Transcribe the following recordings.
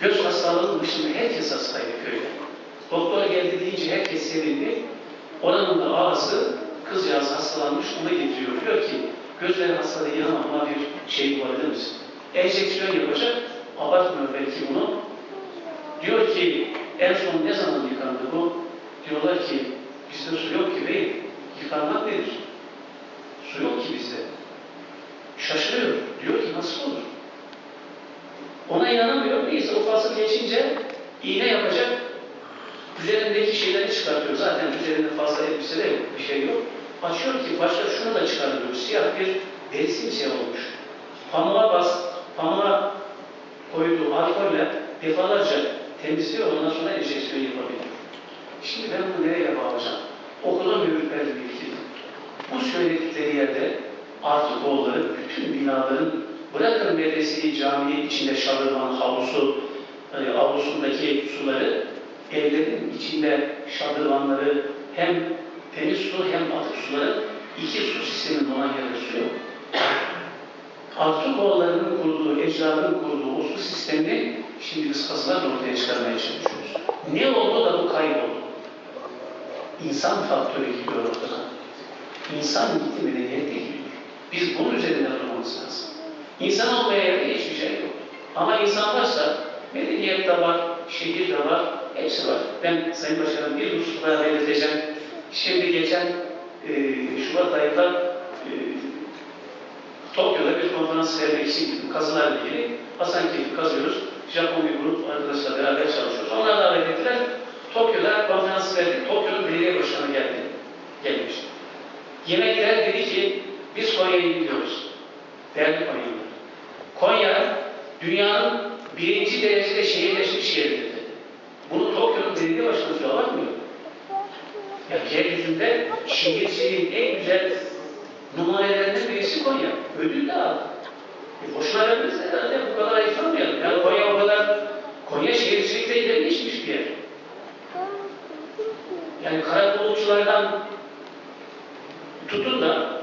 Göz hastalığının dışında herkes hastaydı köyde. Doktor geldi deyince herkes sevindi. Oranın da ağası kızcağız hastalanmış onu getiriyor. Diyor ki gözleri hasta değil ama buna bir şey bulabilir misin? Enjeksiyon yapacak. Abartmıyor belki bunu. Diyor ki en son ne zaman yıkandı bu? Diyorlar ki bizde su yok ki bey. Yıkanmak nedir? Su yok ki bizde. Şaşırıyor. Diyor ki nasıl olur? Ona inanamıyor. Fasıl geçince iğne yapacak. Üzerindeki şeyleri çıkartıyor. Zaten üzerinde fazla elbise de yok. Bir şey yok. Açıyor ki başka şunu da çıkartıyor. Siyah bir deri simsiyah olmuş. Pamuğa bas, pamuğa koyduğu alkolle defalarca temizliyor. Ondan sonra enjeksiyon yapabiliyor. Şimdi ben bunu nereye bağlayacağım? Okula mühürler bilgi. Bu söyledikleri yerde artık oğulları bütün binaların bırakın medreseyi, camiyi içinde şadırvan, havlusu, e, avlusundaki suları evlerin içinde şadırvanları hem temiz su hem atık suları iki su sistemin olan yok. Artık oğullarının kurduğu, ecdadının kurduğu o su sistemini şimdi biz kazılarla ortaya çıkarmaya çalışıyoruz. Ne oldu da bu kayboldu? İnsan faktörü gidiyor ortadan. İnsan gitti medeniyet de gidiyor. Biz bunun üzerinde durmamız lazım. İnsan olmaya yerde hiçbir şey yok. Ama insan varsa medeniyet de var, şehir de var, hepsi var. Ben Sayın Başkanım bir husus daha belirteceğim. Şimdi geçen e, Şubat ayında e, Tokyo'da bir konferans vermek için gittim. Kazılarla ilgili. Hasankeyf'i kazıyoruz. Japon bir grup arkadaşlarla beraber çalışıyoruz. Onlar davet ettiler. Tokyo'da konferans verdik. Tokyo'nun belediye başkanı geldi. Gelmiş. Yemekler dedi ki biz Konya'ya gidiyoruz. Değerli Konyalılar. Konya dünyanın birinci derecede şehirleşmiş yeridir. dedi. Bunu Tokyo'nun belediye başkanı. Abartmıyor. Ya yeryüzünde şehirciliğin en güzel numarelerinden birisi Konya. Ödül de aldı. E boşuna vermez herhalde bu kadar ayıplamayalım. Yani Konya o kadar, Konya şehircilikte ileri geçmiş bir yer. Yani karakolukçulardan tutun da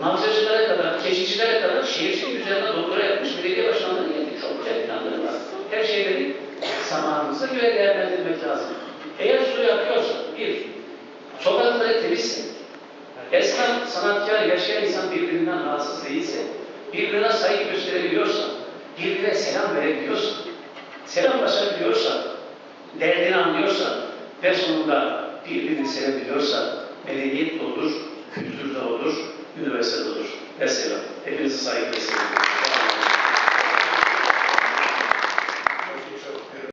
nalcacılara kadar, keşişçilere kadar şehircilik üzerine doktora yapmış belediye başkanları geldi. Çok güzel planları var. Her şeyleri zamanımıza göre değerlendirmek lazım. Eğer su yapıyorsa, bir, sokakları temizse, esnaf, sanatkar, yaşayan insan birbirinden rahatsız değilse, birbirine saygı gösterebiliyorsa, birbirine selam verebiliyorsa, selamlaşabiliyorsa, derdini anlıyorsa ve sonunda birbirini sevebiliyorsa medeniyet de olur, kültür de olur, üniversite de olur. Mesela hepinizi seviyorum.